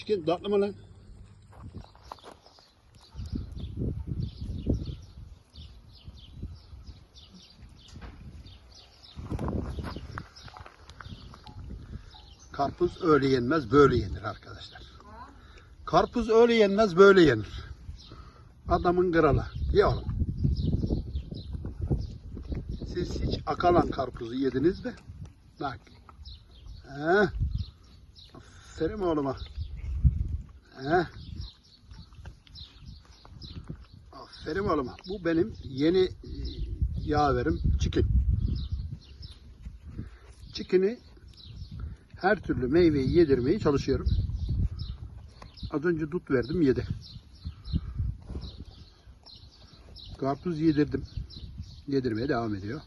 Çıkın tatlı mı lan? Karpuz öyle yenmez böyle yenir arkadaşlar. Karpuz öyle yenmez böyle yenir. Adamın kralı. Ye oğlum. Siz hiç akalan karpuzu yediniz mi? Bak. He. Aferin oğluma. He. Aferin oğluma. Bu benim yeni e, yaverim çikin. Çikini her türlü meyveyi yedirmeye çalışıyorum. Az önce dut verdim yedi. Karpuz yedirdim. Yedirmeye devam ediyor.